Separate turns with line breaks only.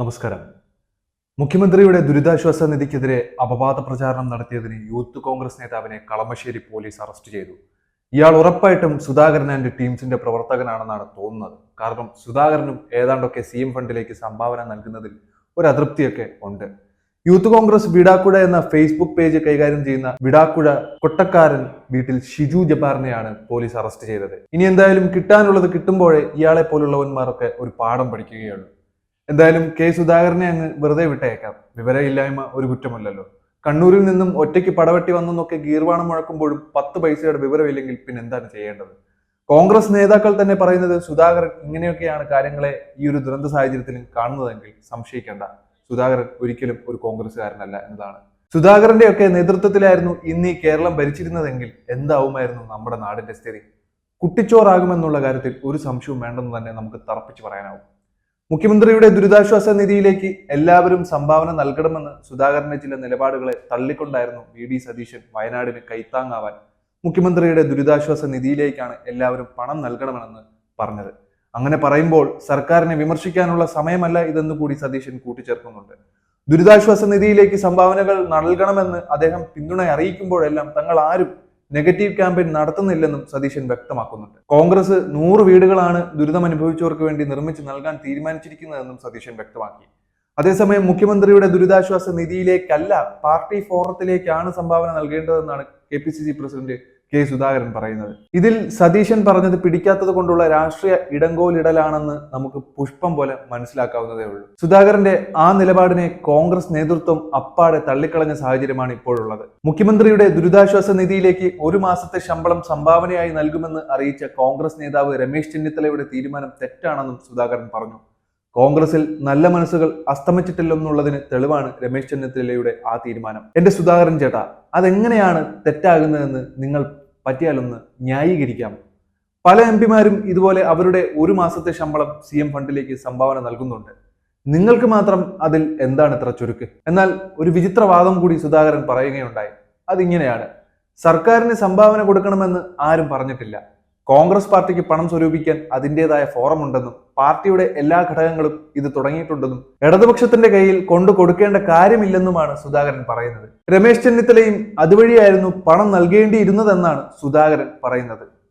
നമസ്കാരം. മുഖ്യമന്ത്രിയുടെ ദുരിതാശ്വാസ നിധിക്കെതിരെ അപവാദ പ്രചാരണം നടത്തിയതിന് യൂത്ത് കോൺഗ്രസ് നേതാവിനെ കളമശ്ശേരി പോലീസ് അറസ്റ്റ് ചെയ്തു. ഇയാൾ ഉറപ്പായിട്ടും സുധാകരൻ ആൻഡ് ടീംസിന്റെ പ്രവർത്തകനാണെന്നാണ് തോന്നുന്നത്. കാരണം സുധാകരനും ഏതാണ്ടൊക്കെ സി എം ഫണ്ടിലേക്ക് സംഭാവന നൽകുന്നതിൽ ഒരു അതൃപ്തിയൊക്കെ ഉണ്ട്. യൂത്ത് കോൺഗ്രസ് വിടാക്കുഴ എന്ന ഫേസ്ബുക്ക് പേജ് കൈകാര്യം ചെയ്യുന്ന വിടാക്കുഴ കൊട്ടക്കാരൻ വീട്ടിൽ ഷിജു ജബാറിനെയാണ് പോലീസ് അറസ്റ്റ് ചെയ്തത്. ഇനി എന്തായാലും കിട്ടാനുള്ളത് കിട്ടുമ്പോഴേ ഇയാളെ പോലുള്ളവന്മാരൊക്കെ ഒരു പാഠം പഠിക്കുകയുള്ളൂ. എന്തായാലും കെ സുധാകരനെ അങ്ങ് വെറുതെ വിട്ടേക്കാം. വിവരമില്ലായ്മ ഒരു കുറ്റമല്ലല്ലോ. കണ്ണൂരിൽ നിന്നും ഒറ്റയ്ക്ക് പടവെട്ടി വന്നെന്നൊക്കെ ഗീർവാണം മുഴക്കുമ്പോഴും പത്ത് പൈസയുടെ വിവരമില്ലെങ്കിൽ പിന്നെ എന്താണ് ചെയ്യേണ്ടത്? കോൺഗ്രസ് നേതാക്കൾ തന്നെ പറയുന്നത് സുധാകരൻ ഇങ്ങനെയൊക്കെയാണ് കാര്യങ്ങളെ ഈ ഒരു ദുരന്ത സാഹചര്യത്തിൽ കാണുന്നതെങ്കിൽ സംശയിക്കേണ്ട. സുധാകരൻ ഒരിക്കലും ഒരു കോൺഗ്രസ്സുകാരനല്ല എന്നതാണ്. സുധാകരന്റെ ഒക്കെ നേതൃത്വത്തിലായിരുന്നു ഇന്ന് ഈ കേരളം ഭരിച്ചിരുന്നതെങ്കിൽ എന്താവുമായിരുന്നു നമ്മുടെ നാടിന്റെ സ്ഥിതി? കുട്ടിച്ചോറാകുമെന്നുള്ള കാര്യത്തിൽ ഒരു സംശയവും വേണ്ടെന്ന് തന്നെ നമുക്ക് തറപ്പിച്ച് പറയാനാവും. മുഖ്യമന്ത്രിയുടെ ദുരിതാശ്വാസ നിധിയിലേക്ക് എല്ലാവരും സംഭാവന നൽകണമെന്ന് സുധാകരന്റെ ചില നിലപാടുകളെ തള്ളിക്കൊണ്ടായിരുന്നു വി ഡി സതീശൻ വയനാടിന് കൈത്താങ്ങാവാൻ. മുഖ്യമന്ത്രിയുടെ ദുരിതാശ്വാസ നിധിയിലേക്കാണ് എല്ലാവരും പണം നൽകണമെന്ന് പറഞ്ഞത്. അങ്ങനെ പറയുമ്പോൾ സർക്കാരിനെ വിമർശിക്കാനുള്ള സമയമല്ല ഇതെന്ന് കൂടി സതീശൻ കൂട്ടിച്ചേർക്കുന്നുണ്ട്. ദുരിതാശ്വാസ നിധിയിലേക്ക് സംഭാവനകൾ നൽകണമെന്ന് അദ്ദേഹം പിന്തുണ അറിയിക്കുമ്പോഴെല്ലാം തങ്ങൾ ആരും നെഗറ്റീവ് ക്യാമ്പയിൻ നടത്തുന്നില്ലെന്നും സതീശൻ വ്യക്തമാക്കുന്നുണ്ട്. കോൺഗ്രസ് നൂറ് വീടുകളാണ് ദുരിതം അനുഭവിച്ചവർക്ക് വേണ്ടി നിർമ്മിച്ച് നൽകാൻ തീരുമാനിച്ചിരിക്കുന്നതെന്നും സതീശൻ വ്യക്തമാക്കി. അതേസമയം മുഖ്യമന്ത്രിയുടെ ദുരിതാശ്വാസ നിധിയിലേക്കല്ല പാർട്ടി ഫോറത്തിലേക്കാണ് സംഭാവന നൽകേണ്ടതെന്നാണ് K P C C president K Sudhakaran പറയുന്നത്. ഇതിൽ സതീശൻ പറഞ്ഞത് പിടിക്കാത്തത് കൊണ്ടുള്ള രാഷ്ട്രീയ ഇടങ്കോലിടലാണെന്ന് നമുക്ക് പുഷ്പം പോലെ മനസ്സിലാക്കാവുന്നതേ ഉള്ളൂ. സുധാകരന്റെ ആ നിലപാടിനെ കോൺഗ്രസ് നേതൃത്വം അപ്പാടെ തള്ളിക്കളഞ്ഞ സാഹചര്യമാണ് ഇപ്പോഴുള്ളത്. മുഖ്യമന്ത്രിയുടെ ദുരിതാശ്വാസ നിധിയിലേക്ക് ഒരു മാസത്തെ ശമ്പളം സംഭാവനയായി നൽകുമെന്ന് അറിയിച്ച കോൺഗ്രസ് നേതാവ് രമേശ് ചെന്നിത്തലയുടെ തീരുമാനം തെറ്റാണെന്നും സുധാകരൻ പറഞ്ഞു. കോൺഗ്രസിൽ നല്ല മനസ്സുകൾ അസ്തമിച്ചിട്ടില്ലെന്നുള്ളതിന് തെളിവാണ് രമേശ് ചെന്നിത്തലയുടെ ആ തീരുമാനം. എന്റെ സുധാകരൻ ചേട്ടാ അതെങ്ങനെയാണ് തെറ്റാകുന്നതെന്ന് നിങ്ങൾ പറ്റിയാലൊന്ന് ന്യായീകരിക്കാം. പല എം പിമാരും ഇതുപോലെ അവരുടെ ഒരു മാസത്തെ ശമ്പളം സി എം ഫണ്ടിലേക്ക് സംഭാവന നൽകുന്നുണ്ട്. നിങ്ങൾക്ക് മാത്രം അതിൽ എന്താണ് ഇത്ര ചുരുക്ക്? എന്നാൽ ഒരു വിചിത്രവാദം കൂടി സുധാകരൻ പറയുകയുണ്ടായി. അതിങ്ങനെയാണ്. സർക്കാരിന് സംഭാവന കൊടുക്കണമെന്ന് ആരും പറഞ്ഞിട്ടില്ല. കോൺഗ്രസ് പാർട്ടിക്ക് പണം സ്വരൂപിക്കാൻ അതിന്റെതായ ഫോറം ഉണ്ടെന്നും പാർട്ടിയുടെ എല്ലാ ഘടകങ്ങളും ഇത് തുടങ്ങിയിട്ടുണ്ടെന്നും ഇടതുപക്ഷത്തിന്റെ കയ്യിൽ കൊണ്ടു കൊടുക്കേണ്ട കാര്യമില്ലെന്നുമാണ് സുധാകരൻ പറയുന്നത്. രമേശ് ചെന്നിത്തലയും അതുവഴിയായിരുന്നു പണം നൽകേണ്ടിയിരുന്നതെന്നാണ് സുധാകരൻ പറയുന്നത്.